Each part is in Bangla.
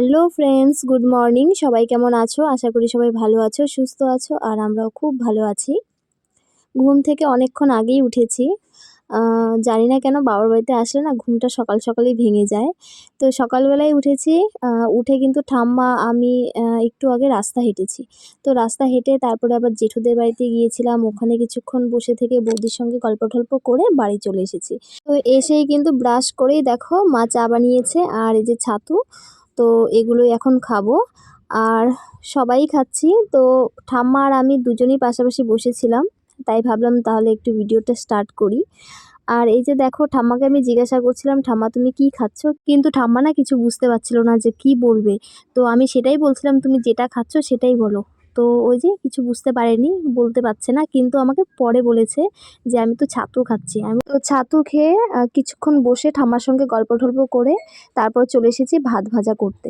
Hello friends, good morning. সবাই কেমন আছো? আশা করি সবাই ভালো আছো, সুস্থ আছো, আর আমরাও খুব ভালো আছি। ঘুম থেকে অনেকক্ষণ আগেই উঠেছি। জানি না কেন বাবার বাড়িতে আসলে না ঘুমটা সকাল সকালেই ভেঙে যায়। তো সকালবেলায় উঠেছি উঠে কিন্তু ঠাম্মা, আমি একটু আগে রাস্তা হেঁটেছি। তো রাস্তা হেঁটে তারপরে আবার জেঠুদের বাড়িতে গিয়েছিলাম, ওখানে কিছুক্ষণ বসে থেকে বৌদির সঙ্গে গল্প টল্প করে বাড়ি চলে এসেছি। তো এসেই কিন্তু ব্রাশ করেই দেখো, মা চা বানিয়েছে, আর এই যে ছাতু তো এগুলোই এখন খাব। আর সবাই খাচ্ছি, তো ঠাম্মা আর আমি দুজনেই পাশাপাশি বসেছিলাম, তাই ভাবলাম তাহলে একটু ভিডিওটা স্টার্ট করি। আর এই যে দেখো, ঠাম্মাকে আমি জিজ্ঞাসা করছিলাম, ঠাম্মা, তুমি কি খাচ্ছ? কিন্তু ঠাম্মা না কিছু বুঝতে পারছিল না যে কি বলবে। তো আমি সেটাই বলছিলাম, তুমি যেটা খাচ্ছ সেটাই বলো। তো ওই যে কিছু বুঝতে পারেনি, বলতে পারছে না, কিন্তু আমাকে পরে বলেছে যে আমি তো ছাতু খাচ্ছি। আমি তো ছাতু খেয়ে কিছুক্ষণ বসে ঠাম্মার সঙ্গে গল্প টল্প করে তারপর চলে এসেছি ভাত ভাজা করতে।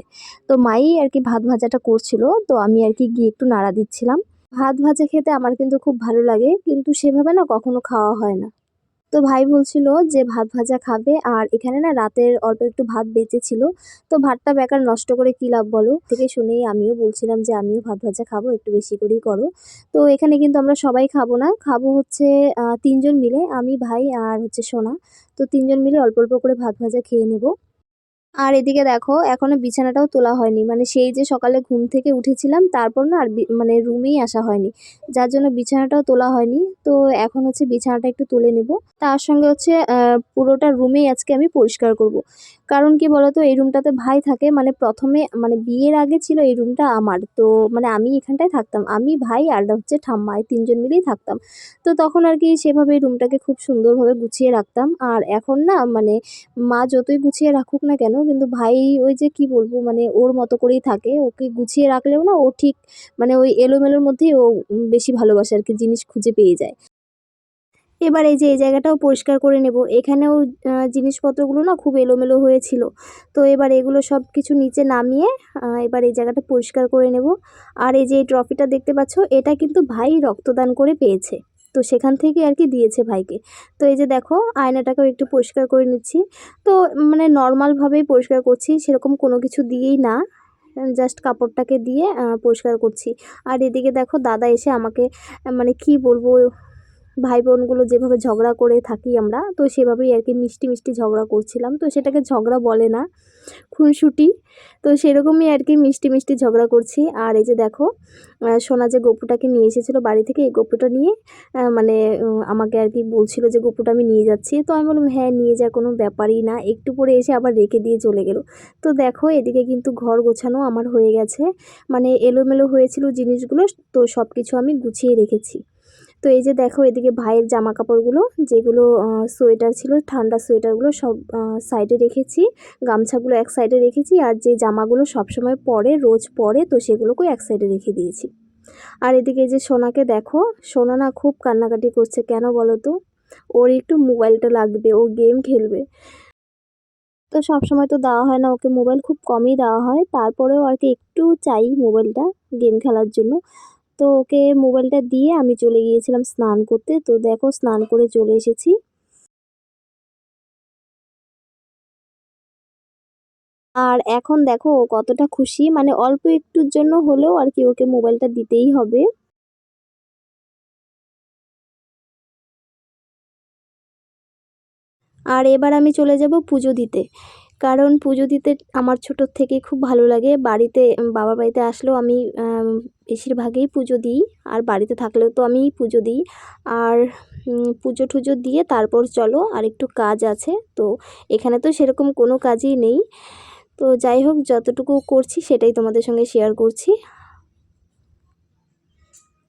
তো মাই আর কি ভাত ভাজাটা করছিল, তো আমি আর কি গিয়ে একটু নাড়া দিচ্ছিলাম। ভাত ভাজা খেতে আমার কিন্তু খুব ভালো লাগে, কিন্তু সেভাবে না কখনো খাওয়া হয় না। তো ভাই বলছিল যে ভাত ভাজা খাবে, আর এখানে না রাতের অল্প একটু ভাত বেঁচে ছিল। তো ভাতটা বেকার নষ্ট করে কী লাভ বলো? থেকে শুনেই আমিও বলছিলাম যে আমিও ভাত ভাজা খাব, একটু বেশি করেই করো। তো এখানে কিন্তু আমরা সবাই খাব না, খাব হচ্ছে তিনজন মিলে, আমি, ভাই, আর হচ্ছে সোনা। তো তিনজন মিলে অল্প অল্প করে ভাত ভাজা খেয়ে নেব। আর এদিকে দেখো, এখনও বিছানাটাও তোলা হয়নি। মানে সেই যে সকালে ঘুম থেকে উঠেছিলাম, তারপর না আর মানে রুমেই আসা হয়নি। যার জন্য বিছানাটাও তোলা হয়নি। তো এখন হচ্ছে বিছানাটা একটু তুলে নেব। তার সঙ্গে হচ্ছে পুরোটা রুমেই আজকে আমি পরিষ্কার করব। কারণ কি বলতো, এই রুমটাতে ভাই থাকে মানে প্রথমে মানে বিয়ের আগে ছিল এই রুমটা আমার। তো মানে আমি এখানটায় থাকতাম। আমি, ভাই আর হচ্ছে ঠাম্মা, এই তিনজন মিলেই থাকতাম। তো তখন আর কি সেভাবে রুমটাকে খুব সুন্দরভাবে গুছিয়ে রাখতাম। আর এখন না মানে মা যতই গুছিয়ে রাখুক না কেন কিন্তু ভাই ওই যে কি বলব মানে ওর মতো করেই থাকে। ওকে গুছিয়ে রাখলেও না ও ঠিক মানে ওই এলোমেলোর মধ্যেই ও বেশি ভালোবাসে আর কি, জিনিস খুঁজে পেয়ে যায়। এবার এই যে, এই জায়গাটাও পরিষ্কার করে নেব। এখানেও জিনিসপত্রগুলো না খুব এলোমেলো হয়েছিল। তো এবার এগুলো সব কিছু নিচে নামিয়ে এবার এই জায়গাটা পরিষ্কার করে নেব। আর এই যে, এই ট্রফিটা দেখতে পাচ্ছ, এটা কিন্তু ভাই রক্তদান করে পেয়েছে। তো সেখান থেকে আর কি দিয়েছে ভাইকে। তো এই যে দেখো, আয়নাটাকেও একটু পরিষ্কার করে নিচ্ছি। তো মানে নর্মালভাবেই পরিষ্কার করছি, সেরকম কোনো কিছু দিয়েই না। জাস্ট কাপড়টাকে দিয়ে পরিষ্কার করছি। আর এদিকে দেখো, দাদা এসে আমাকে মানে কি বলব ভাই বোনগুলো যেভাবে ঝগড়া করে থাকি আমরা, তো সেভাবেই আর কি মিষ্টি মিষ্টি ঝগড়া করছিলাম। তো সেটাকে ঝগড়া বলে না, খুনসুটি। তো সেরকমই আর কি মিষ্টি মিষ্টি ঝগড়া করছি। আর এই যে দেখো সোনা যে গপুটাকে নিয়ে এসেছিল বাড়ি থেকে, এই গপুটা নিয়ে মানে আমাকে আর কি বলছিল যে, গপুটা, আমি নিয়ে যাচ্ছি। তো আমি বললাম হ্যাঁ নিয়ে যা কোনো ব্যাপারই না। একটু পরে এসে আবার রেখে দিয়ে চলে গেল। তো দেখো, এদিকে কিন্তু ঘর গোছানো আমার হয়ে গেছে। মানে এলোমেলো হয়েছিল জিনিসগুলো, তো সব কিছু আমি গুছিয়ে রেখেছি। তো এই যে দেখো এদিকে ভাইয়ের জামা কাপড়গুলো যেগুলো সোয়েটার ছিল, ঠান্ডা সোয়েটারগুলো সব সাইডে রেখেছি। গামছাগুলো এক সাইডে রেখেছি আর যে জামাগুলো সবসময় পরে, রোজ পরে, তো সেগুলোকেও এক সাইডে রেখে দিয়েছি। আর এদিকে যে সোনাকে দেখো, সোনা না খুব কান্নাকাটি করছে, কেন বলো তো? ওর একটু মোবাইলটা লাগবে, ও গেম খেলবে। তো সব সময় তো দেওয়া হয় না, ওকে মোবাইল খুব কমই দেওয়া হয়। তারপরেও আর কি একটু চাই মোবাইলটা, গেম খেলার জন্য। তো ওকে মোবাইলটা দিয়ে আমি চলে গিয়েছিলাম স্নান করতে। তো দেখো স্নান করে চলে এসেছি। আর এখন দেখো কতটা খুশি মানে অল্প একটুর জন্য হলেও আর কি ওকে মোবাইলটা দিতেই হবে। আর এবার আমি চলে যাব পুজো দিতে। কারণ পুজো দিতে আমার ছোটোর থেকে খুব ভালো লাগে। বাড়িতে বাবার বাড়িতে আসলেও আম, বেশিরভাগই পুজো দিই, আর বাড়িতে থাকলেও তো আমি পুজো দিই। আর পুজো টুজো দিয়ে তারপর চলো আর একটু কাজ আছে, তো এখানে তো সেরকম কোনো কাজই নেই। তো যাই হোক, যতটুকু করছি সেটাই তোমাদের সঙ্গে শেয়ার করছি।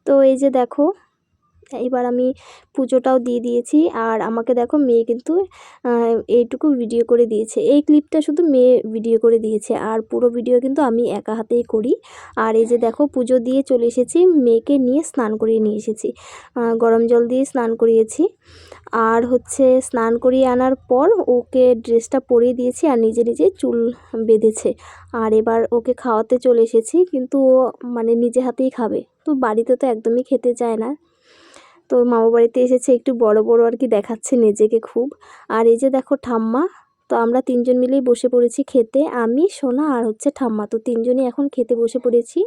তো এই যে দেখো এবার আমি পুজোটাও দিয়ে দিয়েছি। আর আমাকে দেখো মেয়ে কিন্তু এইটুকু ভিডিও করে দিয়েছে। এই ক্লিপটা শুধু মেয়ে ভিডিও করে দিয়েছে। আর পুরো ভিডিও কিন্তু আমি একা হাতেই করি। আর এই যে দেখো পুজো দিয়ে চলে এসেছি, মেয়েকে নিয়ে স্নান করিয়ে নিয়ে এসেছি। গরম জল দিয়ে স্নান করিয়েছি। আর হচ্ছে স্নান করিয়ে আনার পর ওকে ড্রেসটা পরিয়ে দিয়েছি আর নিজে নিজে চুল বেঁধেছে। আর এবার ওকে খাওয়াতে চলে এসেছি, কিন্তু ও মানে নিজে হাতেই খাবে। তো বাড়িতে তো একদমই খেতে চায় না। তো মামা বাড়িতে এসেছে, একটু বড় বড় আর কি দেখাচ্ছে নিজেকে খুব। আর এই যে দেখো ঠাম্মা, তো আমরা তিনজন মিলেই বসে পড়েছি খেতে, আমি, সোনা আর হচ্ছে ঠাম্মা। তো তিনজনই এখন খেতে বসে পড়েছি।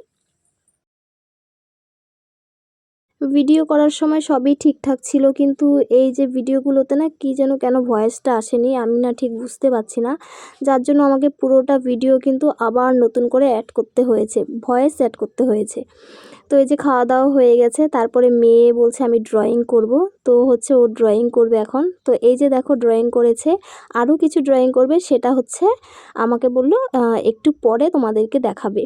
ভিডিও করার সময় সবই ঠিকঠাক ছিল, কিন্তু এই যে ভিডিওগুলোতে না কি যেন কেন ভয়েসটা আসেনি, আমি না ঠিক বুঝতে পারছি না। যার জন্য আমাকে পুরোটা ভিডিও কিন্তু আবার নতুন করে অ্যাড করতে হয়েছে, ভয়েস অ্যাড করতে হয়েছে। তো এই যে খাওয়া দাওয়া হয়ে গেছে, তারপরে মেয়ে বলছে আমি ড্রয়িং করব। তো হচ্ছে ও ড্রয়িং করবে এখন। তো এই যে দেখো ড্রয়িং করেছে আরও কিছু ড্রয়িং করবে, সেটা হচ্ছে আমাকে বলল একটু পরে তোমাদেরকে দেখাবে।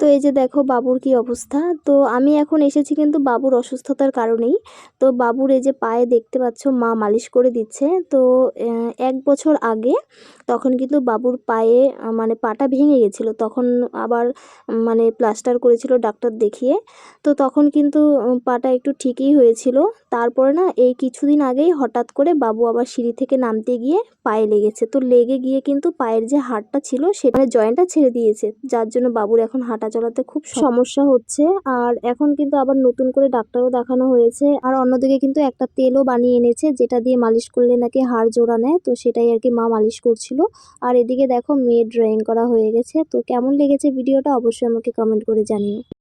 তো এই যে দেখো বাবুর কি অবস্থা। তো আমি এখন এসেছি কিন্তু বাবুর অসুস্থতার কারণেই। তো বাবুর এই যে পায়ে দেখতে পাচ্ছ মা মালিশ করে দিচ্ছে। তো এক বছর আগে তখন কিন্তু বাবুর পায়ে মানে পাটা ভেঙে গেছিল। তখন আবার মানে প্লাস্টার করেছিল ডাক্তার দেখিয়ে। তো তখন কিন্তু পাটা একটু ঠিকই হয়েছিল। তারপরে না, এই কিছুদিন আগেই হঠাৎ করে বাবু আবার সিঁড়ি থেকে নামতে গিয়ে পায়ে লেগেছে। তো লেগে গিয়ে কিন্তু পায়ের যে হাড়টা ছিল, সেটা জয়েন্টটা ছেড়ে দিয়েছে। যার জন্য বাবুর এখন হাঁটা চলাতে খুব সমস্যা হচ্ছে। আর এখন কিন্তু আবার নতুন করে ডাক্তারও দেখানো হয়েছে। আর অন্যদিকে কিন্তু একটা তেলও বানিয়ে এনেছে, যেটা দিয়ে মালিশ করলে নাকি হাড় জোড়া নেয়। তো সেটাই আর কি মা মালিশ করছিল। আর এদিকে দেখো মেয়ে ড্রয়িং করা হয়ে গেছে। তো কেমন লেগেছে ভিডিওটা অবশ্যই আমাকে কমেন্ট করে জানিও।